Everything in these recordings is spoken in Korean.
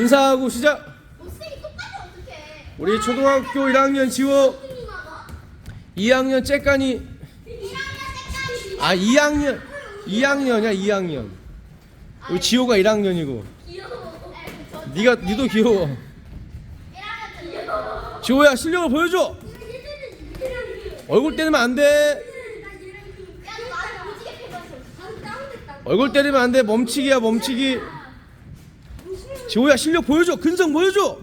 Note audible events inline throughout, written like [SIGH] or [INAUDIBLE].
인사하고 시작. 우리 초등학교 1학년 지호, 못생이 많아. 2학년 째까니. 1학년 색깔이 아 2학년, 2학년이야 2학년. 우리 지호가 1학년이고. 귀여워. 저 네가 니도 귀여워. 1학년 귀여워. 지호야 실력을 보여줘. 얼굴 때리면 안 돼. 얼굴 때리면 안 돼. 멈치기야 멈치기. 지호야 실력 보여줘. 근성 보여줘.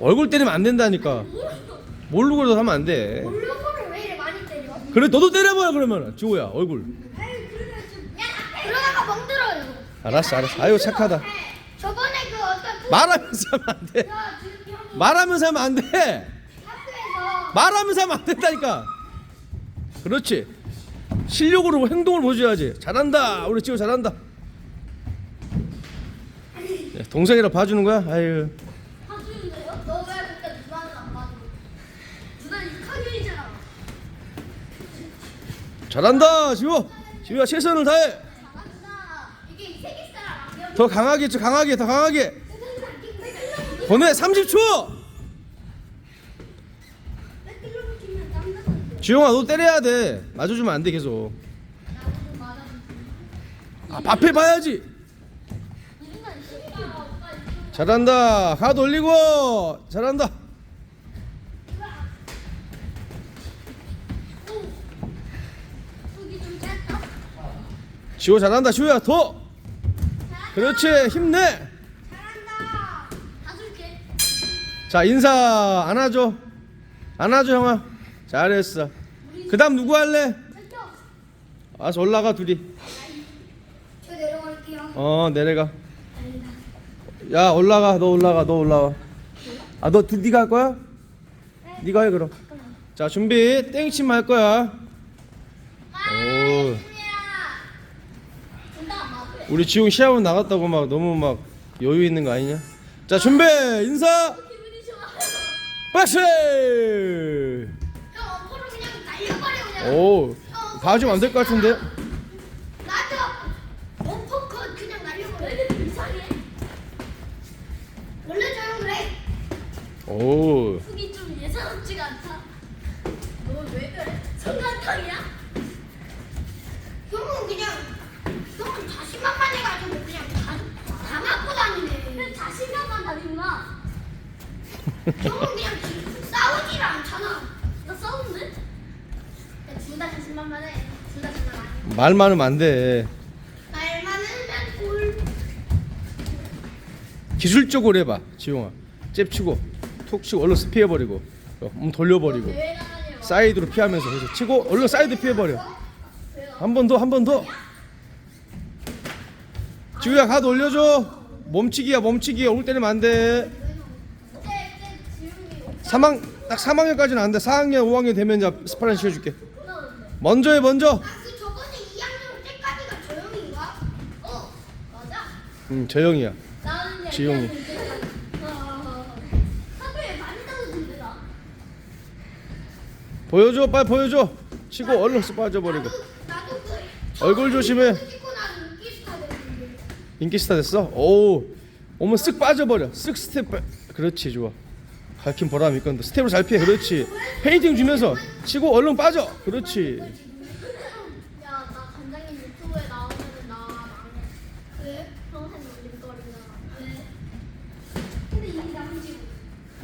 얼굴 때리면 안 된다니까. 모르고 도 하면 안 돼. 그래 너도 때려봐요 그러면 지호야 얼굴. 야, 그러다가 멍들어요. 알았어 알았어. 아유 착하다. 저번에 그 어떤 말하면서 하면 안 돼. 말하면서 하면 안 돼. 말하면서 하면 안 된다니까. 그렇지. 실력으로 행동을 보여줘야지. 잘한다. 우리 지호 잘한다. 예, 동생이라 봐주는 거야? 아유. 봐주는데요? 너 왜 그때 누나는 안 봐줘? 누나 이제 학년이잖아. 잘한다, 지호. 지호야 최선을 다해. 잘한다. 이게 이안 배워. 더 강하게, 더 강하게, 더 강하게. 보내 30초. 지용아, 너 때려야 돼. 맞아주면 안 돼 계속. 아, 밥해 봐야지. 잘한다. 가드 올리고. 잘한다. 지호 잘한다. 지호야 더. 그렇지. 힘내. 잘한다. 봐줄게. 자 인사 안아줘. 안아줘 형아. 잘했어. 그 다음 누구 할래? 와서 올라가 둘이. 저 내려갈게요. 어 내려가. 야 올라가. 너 올라가. 너 올라와. 아 너 둘 네가 할 거야? 네가 해 그럼. 자 준비. 땡치만 할 거야. 오. 우리 지웅 시합은 나갔다고 막 너무 막 여유 있는 거 아니냐? 자 준비 인사 좋아요. 박스 오 봐주면 안 될 것 같은데 나도 어퍼컷 그냥 날려버려. 이상해. 원래 저형 그래. 오 속이 좀 예사롭지가 않다. 너 왜 그래? 성간탕이야? 형은 그냥 형은 자신만만해가지고 그냥 다, 다 맞고 다니네. 자신감만 다니구나. 형은 그냥 둘다 자신만만 해. 둘다 장난 아니야. 말 많으면 안 돼 말 많으면 골. 기술적으로 해봐 지용아 잽 치고 툭 치고 얼른 피해 버리고 어, 몸 돌려버리고 왜 나가냐? 사이드로 피하면서 그래서 치고 얼른 사이드 피해 버려 한 번 더 한 번 더 지우야 가드 올려줘 몸치기야 몸치기 얼굴 때리면 안돼 이제 지웅이 3학 딱 3학년까지는 안 돼 4학년 5학년 되면 이제 스파링 시켜줄게. 먼저 해 먼저 아, 그 저번에 2학년 때까지가 조용인가? 어, 맞아. 음 저형이야 나는 지용이. 학교에 많이 다녔는데 나. 보여줘 빨리 보여줘 치고 얼른 쓱 빠져버리고 나도 나도 그 얼굴 조심해. 찍고 나서 인기 스타 됐는데. 인기 스타 됐어? 오 오면 쓱 빠져버려 쓱 스텝 빠... 그렇지 좋아 밝힌 보람 있건데 스텝을 잘 피해 그렇지 페인팅 주면서 치고 얼른 빠져 그렇지 야, 나 관장님 유튜브에 나오면은 나 망해. 왜? 평생 놀림거리잖아. 왜? 근데 이미 나오지.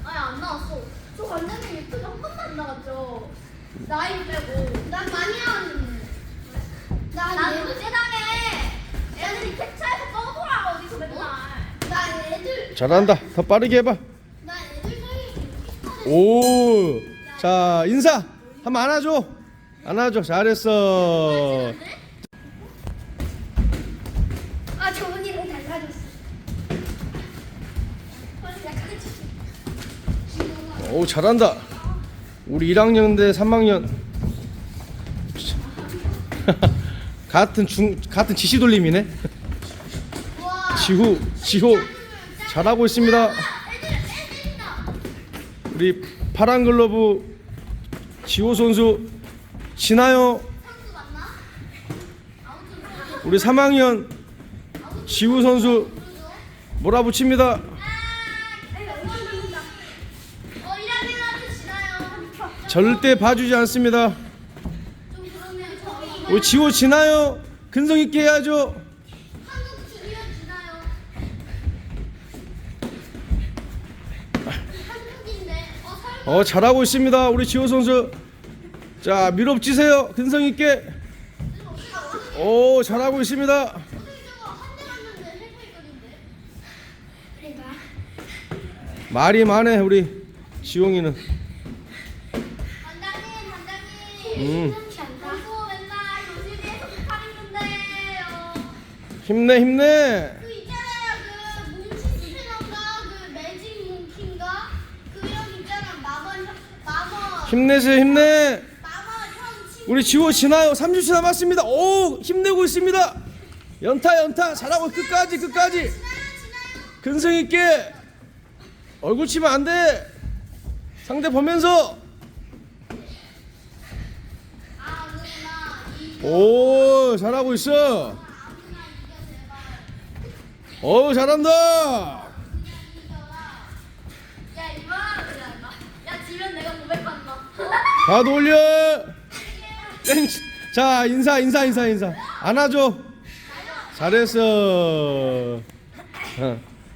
아니 안 나왔어. 저 관장님 유튜브 한 번도 안 나갔죠. 나이 빼고. 난 많이 나왔는데. 난 얘도 세상에 애들이 캡처해서 써보라 어디서 맨날. 난 애들. 잘한다 더 빠르게 해봐 오 자 인사 한번 안아줘. 안아줘. 잘했어. 아 저번이랑 달라졌어. 오 잘한다. 우리 1학년 대 3학년. [LAUGHS] 같은 중 같은 지시 돌림이네. 우와. 지후 지호. 잘하고 있습니다. 우리 파란 글러브 지호 선수 지나요 우리 3학년 지우 선수 몰아붙입니다. 어, 1학년한테 지나요. 절대 봐주지 않습니다. 우리 지호 지나요. 근성 있게 해야죠. 어, 잘하고 있습니다. 우리 지호 선수. 자 밀어붙이세요. 근성 있게. 오 잘하고 있습니다. 말이 많네 우리 지용이는. 반장님, 반장님. 음. 맨날 교실에서 못하겠는데요. 힘내 힘내. 그 있잖아요, 그 뭉치 스피너인가, 그 매직 뭉키인가, 그 형 있잖아, 마법, 마법, 힘내세요 힘내. 우리 지호 지나요. 30초 남았습니다. 오 힘내고 있습니다. 연타 연타 잘하고 끝까지 끝까지. 근성 있게. 얼굴 치면 안 돼. 상대 보면서. 오 잘하고 있어. 어 잘한다. 다 돌려. 땡. 자 인사 인사 인사 인사. 안아줘. 잘했어. 어.